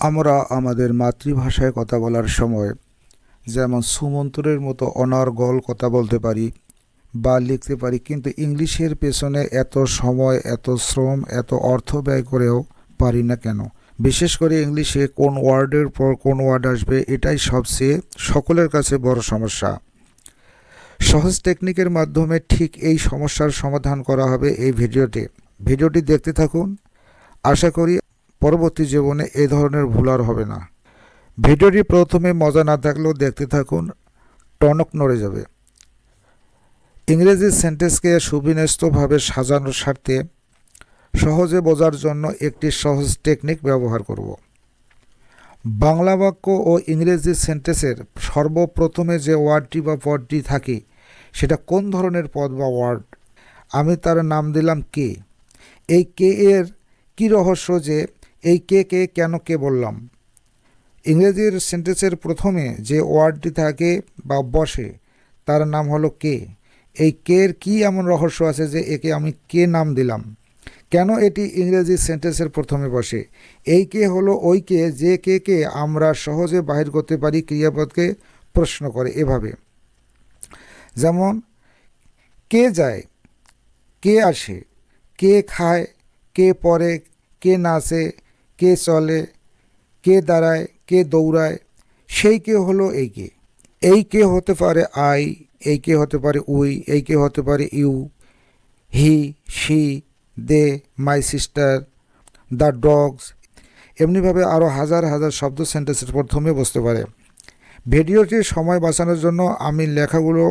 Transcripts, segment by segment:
আমরা আমাদের মাতৃভাষায় কথা বলার সময় যেমন সুমন্ত্রের মতো অনর্গল কথা বলতে পারি বা লিখতে পারি, কিন্তু ইংলিশের পেছনে এত সময়, এত শ্রম, এত অর্থ ব্যয় করেও পারি না কেন? বিশেষ করে ইংলিশে কোন ওয়ার্ডের পর কোন ওয়ার্ড আসবে, এটাই সবচেয়ে সকলের কাছে বড় সমস্যা। সহজ টেকনিকের মাধ্যমে ঠিক এই সমস্যার সমাধান করা হবে এই ভিডিওতে। ভিডিওটি দেখতে থাকুন। আশা করি পরবর্তী জীবনে এ ধরনের ভুল আর হবে না। ভিডিওটি প্রথমে মজা না থাকলেও দেখতে থাকুন, টনক নড়ে যাবে। ইংরেজি সেন্টেন্সকে সুবিন্যস্তভাবে সাজানোর স্বার্থে সহজে বোঝার জন্য একটি সহজ টেকনিক ব্যবহার করব। বাংলা বাক্য ও ইংরেজি সেন্টেন্সের সর্বপ্রথমে যে ওয়ার্ডটি বা পদটি থাকে, সেটা কোন ধরনের পদ বা ওয়ার্ড? আমি তার নাম দিলাম কে? এই কে এর কী রহস্য যে এই কে কে, কেন, কে বললাম? ইংরেজির সেন্টেন্সের প্রথমে যে ওয়ার্ডটি থাকে বা বসে, তার নাম হলো কে। এই কের কি এমন রহস্য আছে যে একে আমি কে নাম দিলাম? কেন এটি ইংরেজি সেন্টেন্সের প্রথমে বসে? এই কে হলো ওই কে যে কে কে আমরা সহজে বাহির করতে পারি ক্রিয়াপদকে প্রশ্ন করে এভাবে। যেমন, কে যায়, কে আসে, কে খায়, কে পড়ে, কে নাচে কে চলে, কে দাঁড়ায়, কে দৌড়ায়, সেই কে হলো এই কে। এই কে হতে পারে আই, এই কে হতে পারে উই, এই কে হতে পারে you, he, she, they, my sister the dogs. এমনিভাবে আরও হাজার হাজার শব্দ সেন্টেন্সের প্রথমে বসতে পারে। ভিডিওটির সময় বাঁচানোর জন্য আমি লেখাগুলো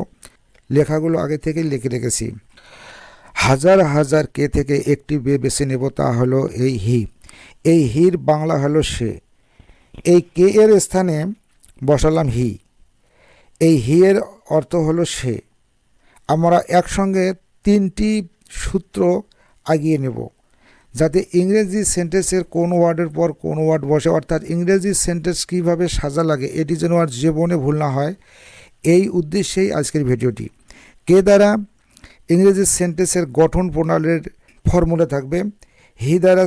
লেখাগুলো আগে থেকেই লিখে রেখেছি। হাজার হাজার কে থেকে একটি বে বেছে নেব তা হলো এই হি। এই হির বাংলা হলো সে। এই কে এর স্থানে বসালাম হি। এই হি এর অর্থ হলো সে। আমরা একসঙ্গে তিনটি সূত্র আগিয়ে নেব, যাতে ইংরেজি সেন্টেন্সের কোন ওয়ার্ডের পর কোন ওয়ার্ড বসে। অর্থাৎ ইংরেজি সেন্টেন্স কীভাবে সাজা লাগে, এটি যেন আর জীবনে ভুল না হয়, এই উদ্দেশ্যেই আজকের ভিডিওটি। কে দ্বারা ইংরেজি সেন্টেন্সের গঠন প্রণালীর ফর্মুলা থাকবে? হি দ্বারা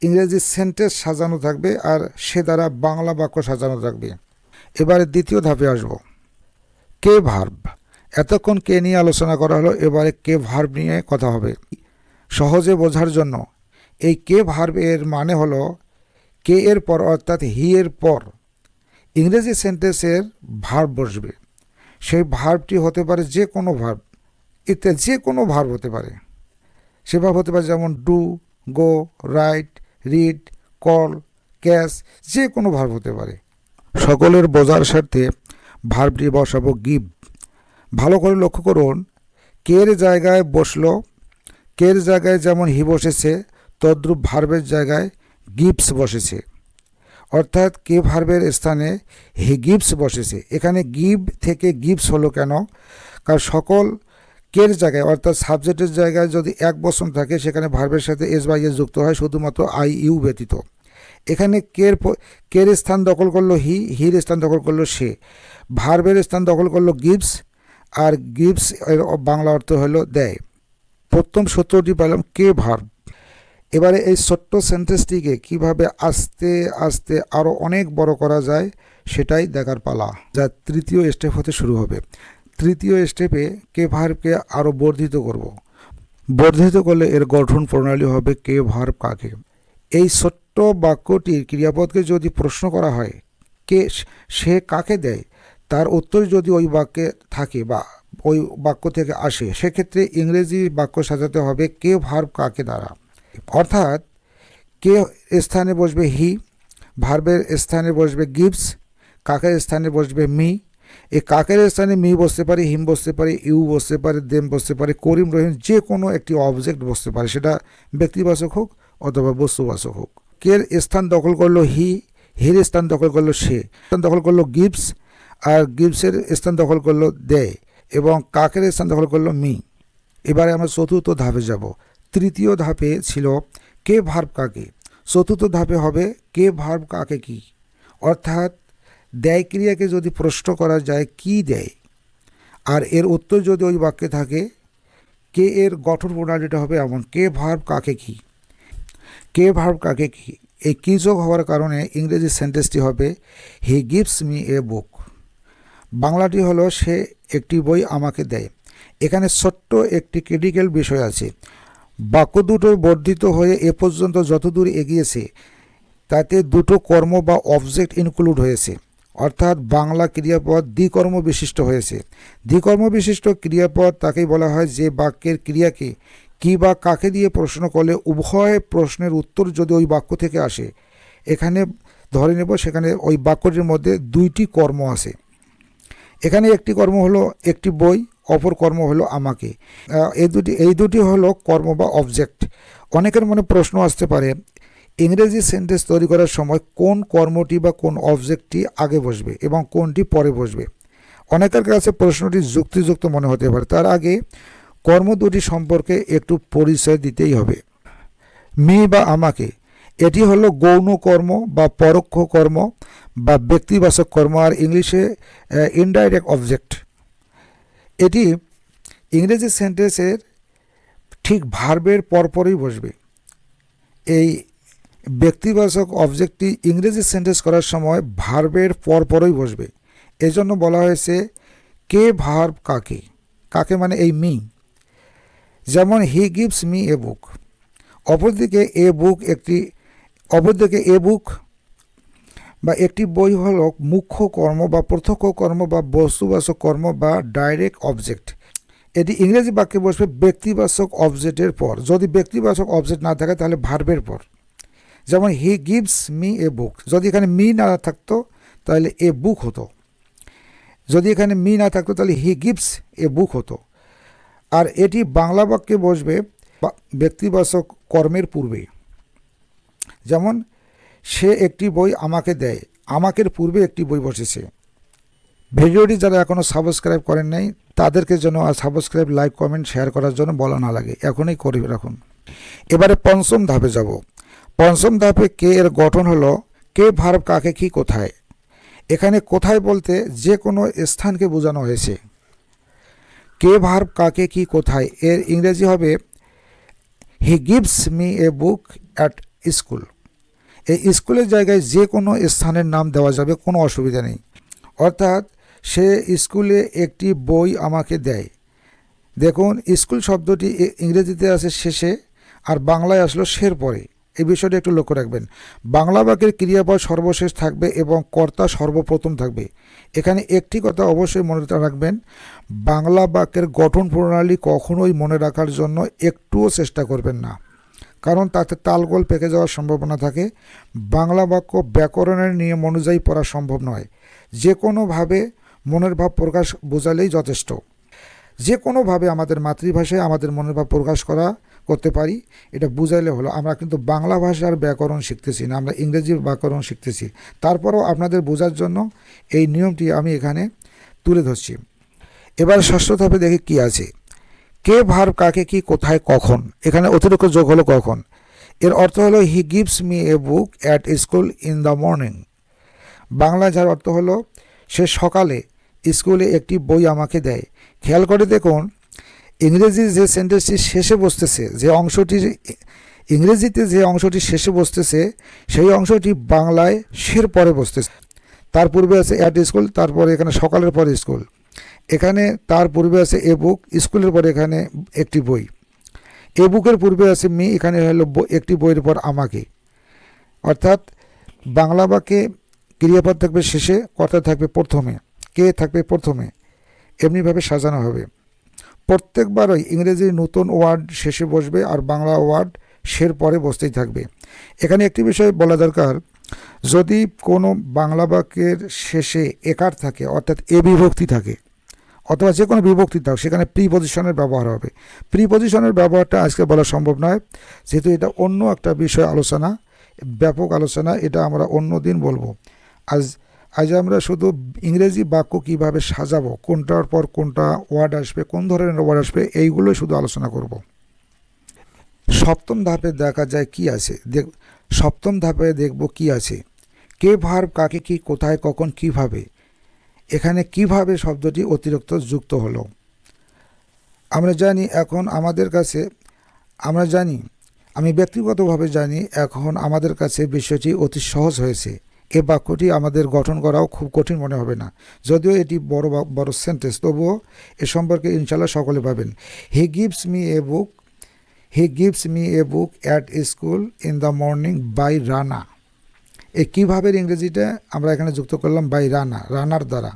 ইংরেজি সেন্টেন্স সাজানো থাকবে আর সে দ্বারা বাংলা বাক্য সাজানো থাকবে। এবারে দ্বিতীয় ধাপে আসব। কে ভার্ব? এতক্ষণ কে নিয়ে আলোচনা করা হলো, এবারে কে ভার্ব নিয়ে কথা হবে। সহজে বোঝার জন্য এই কে ভার্ব এর মানে হলো কে এর পর অর্থাৎ হি এর পর। ইংরেজি সেন্টেন্সের ভার্ব বসবে। সেই ভার্বটি হতে পারে যে কোনো ভার্ব। ইত্যাদি যে কোনো ভার্ব হতে পারে। সে ভার্ব হতে পারে যেমন do, go, write read call, cash, যে কোনো ভার্ব হতে পারে। সকলের বোঝার স্বার্থে ভার্বটি বসাবো গিভ। ভালো করে লক্ষ্য করুন, কের জায়গায় বসল, কের জায়গায় যেমন হি বসেছে, তদ্রূপ ভার্বের জায়গায় গিভস বসেছে। অর্থাৎ কে ভার্বের স্থানে হি গিভস বসেছে। এখানে গিভ থেকে গিভস হলো কেন? কারণ সকল কের জায়গায়, অর্থাৎ সাবজেক্টের জায়গায় যদি এক বসন থাকে, সেখানে ভার্বের সাথে এস বাই এস যুক্ত হয়, শুধুমাত্র আই ইউ ব্যতীত। এখানে কের কের স্থান দখল করল হি, হির স্থান দখল করল সে। ভার্বের স্থান দখল করল গিভস আর গিভস এর বাংলা অর্থ হলো দেয়। প্রথম সূত্রটি পেলাম কে ভার্ব। এবারে এই ছোট্ট সেন্টেন্সটিকে কীভাবে আস্তে আস্তে আরও অনেক বড় করা যায়, সেটাই দেখার পালা। যা তৃতীয় স্টেপ হতে শুরু হবে। তৃতীয় স্টেপে কে ভার্বকে আরও বর্ধিত করব। বর্ধিত করলে এর গঠন প্রণালী হবে কে ভার্ব কাকে। এই ছোট্ট বাক্যটির ক্রিয়াপদকে যদি প্রশ্ন করা হয়, কে সে কাকে দেয়? তার উত্তর যদি ওই বাক্যে থাকে বা ওই বাক্য থেকে আসে, সেক্ষেত্রে ইংরেজি বাক্য সাজাতে হবে কে ভার্ব কাকে দ্বারা। অর্থাৎ কে স্থানে বসবে হি ভার্বের স্থানে বসবে গিভস, কাকের স্থানে বসবে মি এই কাকের স্থানে মি বসতে পারে, হিম বসতে পারে, ইউ বসতে পারে, দেম বসতে পারে, করিম রহিম যে কোনো একটি অবজেক্ট বসতে পারে, সেটা ব্যক্তিবাচক হোক অথবা বস্তুবাচক হোক। কের স্থান দখল করল হি, হের স্থান দখল করল সে, স্থান দখল করল গিভস আর গিভসের স্থান দখল করল দেয় এবং কাকের স্থান দখল করল মি। এবারে আমরা চতুর্থ ধাপে যাব। তৃতীয় ধাপে ছিল কে ভার্ব কাকে? চতুর্থ ধাপে হবে কে ভার্ব কাকে কি? অর্থাৎ দেয় ক্রিয়াকে যদি প্রশ্ন করা যায়, কি দেয়? আর এর উত্তর যদি ওই বাক্যে থাকে, কে এর গঠন প্রণালীটা হবে এমন? কে ভার্ব কাকে কি? কে ভার্ব কাকে কি? এই কি যোগ হওয়ার কারণে ইংরেজি সেন্টেন্সটি হবে, হি গিভস মি এ বুক। বাংলাটি হলো, সে একটি বই আমাকে দেয়। এখানে ছোট্ট একটি ক্রিটিক্যাল বিষয় আছে। বাক্য দুটো বর্ধিত হয়ে এ পর্যন্ত যতদূর এগিয়েছে, তাতে দুটো কর্ম বা অবজেক্ট ইনক্লুড হয়েছে। অর্থাৎ বাংলা ক্রিয়াপদ দ্বিকর্ম বিশিষ্ট হয়েছে। দ্বিকর্ম বিশিষ্ট ক্রিয়াপদ তাকেই বলা হয় যে বাক্যের ক্রিয়াকে কী বা কাকে দিয়ে প্রশ্ন করলে উভয় প্রশ্নের উত্তর যদি ওই বাক্য থেকে আসে, এখানে ধরে নেব সেখানে ওই বাক্যটির মধ্যে দুইটি কর্ম আছে। এখানে একটি কর্ম হলো একটি বই, অপর কর্ম হলো আমাকে। এই দুটি এই দুটি হলো কর্ম বা অবজেক্ট অনেকের মনে প্রশ্ন আসতে পারে ইংরেজি সেন্টেন্স তৈরি করার সময় কোন কর্মটি বা কোন অবজেক্টটি আগে বসবে এবং কোনটি পরে বসবে? অনেকের কাছে প্রশ্নটি যুক্তিযুক্ত মনে হতে পারে। তার আগে কর্ম দুটি সম্পর্কে একটু পরিচয় দিতেই হবে। মি বা আমাকে, এটি হলো গৌণ কর্ম বা পরোক্ষ কর্ম বা ব্যক্তিবাচক কর্ম আর ইংলিশে ইনডাইরেক্ট অবজেক্ট এটি ইংরেজি সেন্টেন্সের ঠিক ভার্বের পরপরই বসবে। এই ব্যক্তিবাচক অবজেক্টটি ইংরেজি সেন্টেন্স করার সময় ভার্বের পরপরই বসবে। এজন্য বলা হয়েছে, কে ভার্ব কাকে? কাকে মানে এই মি। যেমন, হি গিভস মি এ বুক। অপরদিকে, এ বুক একটি, অপরদিকে, এ বুক বা একটি বই হল মুখ্য কর্ম বা প্রত্যক্ষ কর্ম বা বস্তুবাচক কর্ম বা ডাইরেক্ট অবজেক্ট। এটি ইংরেজি বাক্যে বসবে, ব্যক্তিবাচক অবজেক্টের পর। যদি ব্যক্তিবাচক অবজেক্ট না থাকে, তাহলে ভার্বের পর। যেমন হি গিভস মি এ বুক। যদি এখানে মি না থাকতো, তাহলে এ বুক হতো। যদি এখানে মি না থাকতো, তাহলে হি গিভস এ বুক হতো। আর এটি বাংলা বাক্যে বসবে ব্যক্তিবাচক কর্মের পূর্বে। যেমন, সে একটি বই আমাকে দেয়, আমাকের পূর্বে একটি বই বসেছে। ভিডিওটি যারা এখনও সাবস্ক্রাইব করেন নাই, তাদেরকে যেন আর সাবস্ক্রাইব, লাইক, কমেন্ট, শেয়ার করার জন্য বলা না লাগে। এখনই করে রাখুন। এবারে পঞ্চম ধাপে যাব। পঞ্চম ধাপে কে এর গঠন হলো, কে ভার্ব কাকে কি কোথায়? এখানে কোথায় বলতে যে কোনো স্থানকে বোঝানো হয়েছে। কে ভার্ব কাকে কি কোথায়? এর ইংরেজি হবে he gives me a book at school এই স্কুলের জায়গায় যে কোনো স্থানের নাম দেওয়া যাবে, কোনো অসুবিধা নেই। অর্থাৎ সে স্কুলে একটি বই আমাকে দেয়। দেখুন, স্কুল শব্দটি ইংরেজিতে আছে শেষে, আর বাংলায় আসলো শের পরে। এই বিষয়টি একটু লক্ষ্য রাখবেন। বাংলা বাক্যের ক্রিয়াপদ সর্বশেষ থাকবে এবং কর্তা সর্বপ্রথম থাকবে। এখানে একটি কথা অবশ্যই মনে রাখবেন, বাংলা বাক্যের গঠন প্রণালী কখনোই মনে রাখার জন্য একটুও চেষ্টা করবেন না। কারণ তাতে তালগোল পেকে যাওয়ার সম্ভাবনা থাকে। বাংলা বাক্য ব্যাকরণের নিয়ম অনুযায়ী পড়া সম্ভব নয়। যে কোনোভাবে মনের ভাব প্রকাশ বোঝালেই যথেষ্ট। যে কোনোভাবে আমাদের মাতৃভাষায় আমাদের মনের ভাব প্রকাশ করা করতে পারি, এটা বুঝাইলে হলো আমরা কিন্তু বাংলা ভাষার ব্যাকরণ শিখতেছি না, আমরা ইংরেজির ব্যাকরণ শিখতেছি। তারপরও আপনাদের বোঝার জন্য এই নিয়মটি আমি এখানে তুলে ধরছি। এবার ষষ্ঠ ধাপে দেখি কি আছে। কে ভার্ব কাকে কি, কোথায়, কখন? এখানে অতিরিক্ত যোগ হলো কখন? এর অর্থ হলো he gives me a book at school in the morning. Bangla যার অর্থ হলো, সে সকালে স্কুলে একটি বই আমাকে দেয়। খেয়াল করে দেখুন ইংরেজি যে সেন্টেন্সটি শেষে বসতেছে, যে অংশটি ইংরেজিতে যে অংশটি শেষে বসতেছে, সেই অংশটি বাংলায় শের পরে বসতেছে। তার পূর্বে আছে অ্যাট স্কুল তারপরে এখানে সকালের পরে স্কুল এখানে তার পূর্বে আছে এ বুক স্কুলের পরে এখানে একটি বই। এ বুকের পূর্বে আছে মি এখানে হলো একটি বইয়ের পর আমাকে। অর্থাৎ বাংলা বাক্যে ক্রিয়াপদ থাকবে শেষে, কর্তা থাকবে প্রথমে, কে থাকবে প্রথমে, এমনিভাবে সাজানো হবে। প্রত্যেকবারই ইংরেজির নতুন ওয়ার্ড শেষে বসবে আর বাংলা ওয়ার্ড শের পরে বসতেই থাকবে। এখানে একটি বিষয় বলা দরকার, যদি কোনো বাংলা বাক্যের শেষে একার থাকে, অর্থাৎ এ বিভক্তি থাকে, অথবা যে কোনো বিভক্তি থাক, সেখানে প্রি পজিশনের ব্যবহার হবে। প্রি পজিশনের ব্যবহারটা আজকে বলা সম্ভব নয়, যেহেতু এটা অন্য একটা বিষয় আলোচনা, ব্যাপক আলোচনা, এটা আমরা অন্য দিন বলব। আজ আজ আমরা শুধু ইংরেজি বাক্য কীভাবে সাজাবো, কোনটার পর কোনটা ওয়ার্ড আসবে, কোন ধরনের ওয়ার্ড আসবে, এইগুলোই শুধু আলোচনা করব। সপ্তম ধাপে দেখা যায় কি আছে। দেখ, সপ্তম ধাপে দেখব কি আছে। কে ভার্ব কাকে কি, কোথায়, কখন, কীভাবে। এখানে কীভাবে শব্দটি অতিরিক্ত যুক্ত হলো। আমরা জানি এখন আমাদের কাছে, আমরা জানি, আমি ব্যক্তিগতভাবে জানি এখন আমাদের কাছে বিষয়টি অতি সহজ হয়েছে। এ বাক্যটি আমাদের গঠন করাও খুব কঠিন মনে হবে না। যদিও এটি বড় বড় সেন্টেন্স তবুও এ সম্পর্কে ইনশাল্লাহ সকলে পাবেন। He gives me a book he gives me a book at school in the morning by Rana এ কীভাবে ইংরেজিটা আমরা এখানে যুক্ত করলাম? বাই রানা রানার দ্বারা।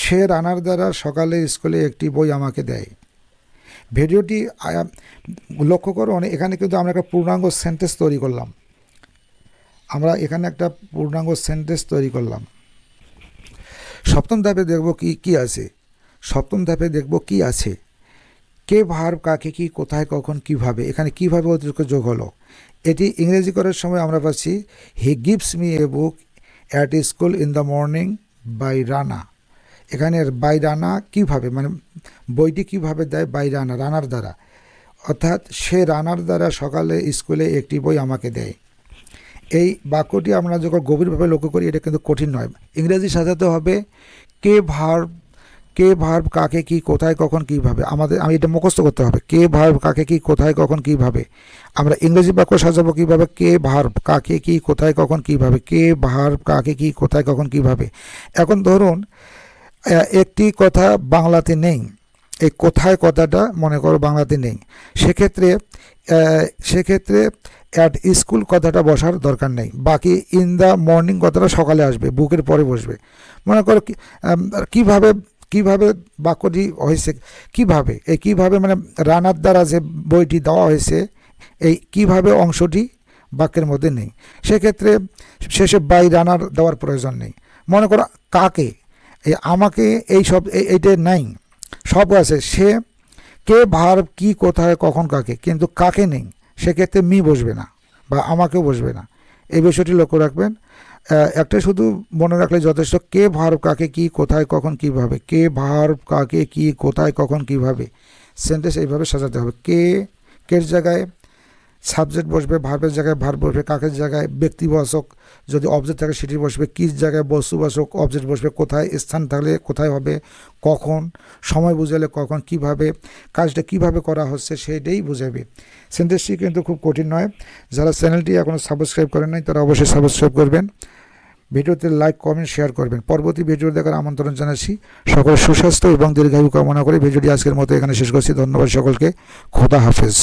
সে রানার দ্বারা সকালে স্কুলে একটি বই আমাকে দেয়। ভিডিওটি লক্ষ্য করো অনেক এখানে কিন্তু আমরা একটা পূর্ণাঙ্গ সেন্টেন্স তৈরি করলাম। আমরা এখানে একটা পূর্ণাঙ্গ সেন্টেন্স তৈরি করলাম। সপ্তম ধাপে দেখব কি কি আছে। সপ্তম ধাপে দেখব কি আছে। কে ভার্ব কাকে কি, কোথায়, কখন, কীভাবে, এখানে কীভাবে অতিরিক্ত যোগ হলো। এটি ইংরেজি করার সময় আমরা পাচ্ছি he gives me a book at school in the morning by Rana এখানে বাই রানা কীভাবে মানে বইটি কীভাবে দেয়? বাই রানা রানার দ্বারা। অর্থাৎ সে রানার দ্বারা সকালে স্কুলে একটি বই আমাকে দেয়। এই বাক্যটি আমরা যখন গভীরভাবে লক্ষ্য করি, এটা কিন্তু কঠিন নয়। ইংরেজি সাজাতে হবে, কে ভার্ব কে ভার্ব কাকে কি, কোথায়, কখন, কীভাবে? আমাদের, আমি এটা মুখস্থ করতে হবে, কে ভার্ব কাকে কি, কোথায়, কখন, কীভাবে? আমরা ইংরেজি বাক্য সাজাবো কীভাবে? কে ভার্ব কাকে কি, কোথায়, কখন, কীভাবে? কে ভার্ব কাকে কি, কোথায়, কখন, কীভাবে? এখন ধরুন একটি কথা বাংলাতে নেই। এই কোথায় কথাটা মনে করো বাংলাতে নেই। সেক্ষেত্রে সেক্ষেত্রে অ্যাট স্কুল কথাটা বসার দরকার নেই। বাকি ইন দ্য মর্নিং কথাটা সকালে আসবে, বুকের পরে বসবে। মনে করো কীভাবে, কীভাবে বাক্যটি হয়েছে, কীভাবে, এই কীভাবে মানে রানার দ্বারা যে বইটি দেওয়া হয়েছে, এই কীভাবে অংশটি বাক্যের মধ্যে নেই। সেক্ষেত্রে শেষে বাই রানার দেওয়ার প্রয়োজন নেই। মনে করো কাকে এই আমাকে এই সব এই- এইটা নাই। সব আছে। সে, কে ভার কি, কোথায়, কখন, কাকে, কিন্তু কাকে নেই। সেক্ষেত্রে মি বসবে না বা আমাকেও বসবে না। এই বিষয়টি লক্ষ্য রাখবেন। একটা শুধু মনে রাখলে যথেষ্ট কে ভার কাকে কি, কোথায়, কখন, কীভাবে। কে ভার কাকে, কি, কোথায়, কখন, কীভাবে। সেন্টেন্স এইভাবে সাজাতে হবে। কে, কের জায়গায়? সাবজেক্ট বসবে ভার্বের জায়গায় ভার্ব বসবে, কাকের জায়গায় ব্যক্তিবাচক যদি অবজেক্ট থাকে সেটি বসবে কির জায়গায় বস্তুবাচক অবজেক্ট বসবে কোথায়, স্থান থাকলে কোথায় হবে, কখন, সময় বুঝালে কখন, কীভাবে, কাজটা কীভাবে করা হচ্ছে সেটাই বুঝাবে। সেন্টেন্সটি কিন্তু খুব কঠিন নয়, যারা চ্যানেলটি এখনও সাবস্ক্রাইব করেন নাই, তারা অবশ্যই সাবস্ক্রাইব করবেন। ভিডিওতে লাইক কমেন্ট শেয়ার করবেন। পরবর্তী ভিডিও দেখার আমন্ত্রণ জানাচ্ছি। সকলের সুস্বাস্থ্য এবং দীর্ঘায়ু কামনা করে ভিডিওটি আজকের মতো এখানে শেষ করছি। ধন্যবাদ সকলকে। খোদা হাফেজ।